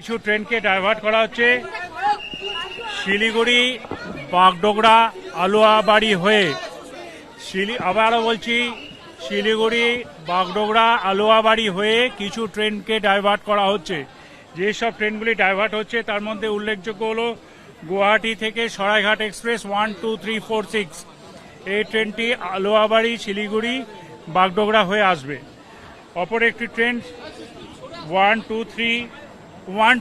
কিছু ট্রেনকে ডাইভার্ট করা হচ্ছে। শিলিগুড়ি, বাগডোগরা, আলুয়াবাড়ি হয়ে। শিলি আবারও বলছি, শিলিগুড়ি, বাগডোগরা, আলুয়াবাড়ি হয়ে কিছু ট্রেনকে ডাইভার্ট করা হচ্ছে। যেসব ট্রেনগুলি ডাইভার্ট হচ্ছে, তার মধ্যে উল্লেখযোগ্য হলো গুয়াহাটি থেকে Saraighat express one, two, three, four, six. এই ট্রেনটি আলুয়াবাড়ি, শিলিগুড়ি, বাগডোগরা হয়ে আসবে। অপর একটি train, one, two, three one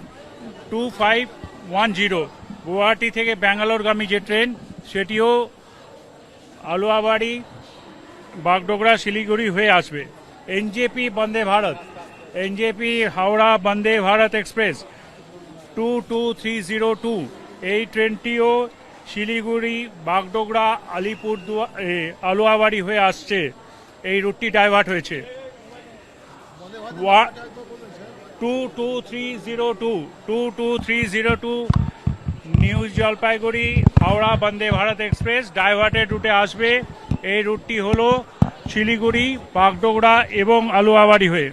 two five one zero Guwahati থেকে ব্যাঙ্গালোরগামী যে ট্রেন সেটিও আলুয়াবাড়ি বাগডোগরা শিলিগুড়ি হয়ে আসবে NJP Vande Bharat NJP Howrah Vande Bharat express two two three zero two এই ট্রেনটিও শিলিগুড়ি বাগডোগরা আলিপুরদুয়ার এ, আলুয়াবাড়ি হয়ে আসছে এই রুটটি ডাইভার্ট হয়েছে two two three zero two two two three zero two new Jalpaiguri Howrah Vande Bharat express diverted রুটে আসবে। এই রুটটি হলো শিলিগুড়ি, বাগডোগরা এবং আলুয়াবাড়ি হয়ে।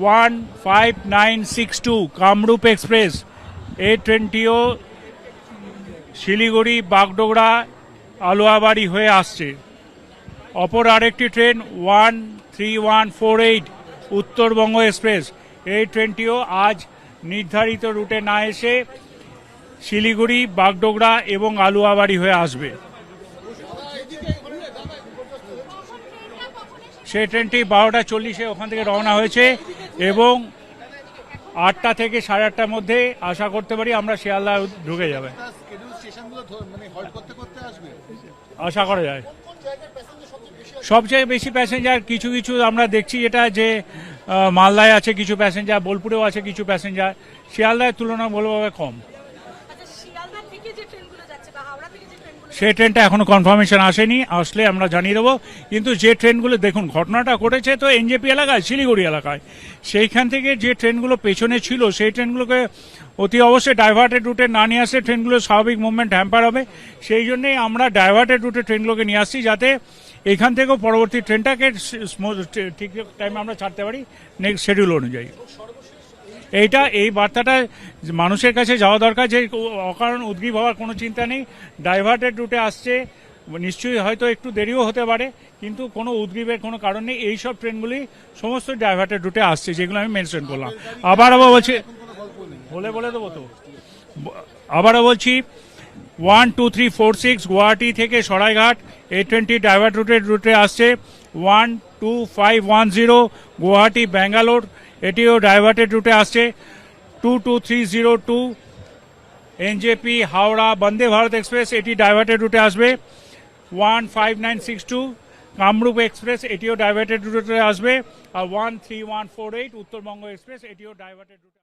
One five nine six two Kamrup express এই ট্রেনটিও শিলিগুড়ি, বাগডোগরা, আলুয়াবাড়ি হয়ে আসছে। অপর আরেকটি train one three one four eight Uttarbanga express এই ট্রেনটিও আজ নির্ধারিত রুটে না এসে শিলিগুড়ি, বাগডোগরা এবং আলুয়াবাড়ি হয়ে আসবে। সেই ট্রেনটি বারোটা চল্লিশে ওখান থেকে রওনা হয়েছে এবং আটটা থেকে সাড়ে আটটার মধ্যে আশা করতে পারি আমরা শিয়ালদা ঢুকে যাবে। আশা করা যায়। সবচেয়ে বেশি প্যাসেঞ্জার কিছু কিছু আমরা দেখছি যেটা যে মালদায় আছে কিছু প্যাসেঞ্জার বোলপুরেও আছে কিছু প্যাসেঞ্জার শিয়ালদায় তুলনামূলকভাবে কম। সেই ট্রেনটা এখনও কনফার্মেশন আসেনি, আসলে আমরা জানিয়ে দেবো। কিন্তু যে ট্রেনগুলো, দেখুন, ঘটনাটা ঘটেছে তো এনজেপি এলাকায়, শিলিগুড়ি এলাকায়। সেইখান থেকে যে ট্রেনগুলো পেছনে ছিল, সেই ট্রেনগুলোকে অতি অবশ্যই ডাইভার্টেড রুটে না নিয়ে আসলে ট্রেনগুলো স্বাভাবিক মুভমেন্ট হ্যাম্পার হবে। সেই জন্যেই আমরা ডাইভার্টেড রুটে ট্রেনগুলোকে নিয়ে আসছি যাতে এখান থেকেও পরবর্তী ট্রেনটাকে ঠিক টাইমে আমরা ছাড়তে পারি নেক্সট শিডিউল অনুযায়ী। এইটা, এই বার্তাটা মানুষের কাছে যাওয়া দরকার যে অকারণ উদ্গ্রীব হওয়ার কোনো চিন্তা নেই। ডাইভার্টেড রুটে আসছে, নিশ্চয়ই হয়তো একটু দেরিও হতে পারে, কিন্তু কোনো উদ্গ্রীবের কোনো কারণ নেই। এই সব ট্রেনগুলি সমস্ত ডাইভার্টেড রুটে আসছে, যেগুলো আমি মেনশন করলাম। আবার আবার বলছি, বলে বলে দেবো তো। আবারও বলছি one two three four six Guwahati থেকে সরাইঘাট, এই টোয়েন্টি ডাইভার্ট রুটের রুটে আসছে। One two five one zero Guwahati Bangalore এটিও ডাইভার্টেড রুটে আসছে two two three zero two NJP Howrah Vande Bharat express এটি ডাইভার্টেড রুটে আসবে one five nine six two Kamrup express এটিও ডাইভার্টেড রুটে আসবে আর one three one four eight Uttarbanga express এটিও ডাইভার্টেড রুটে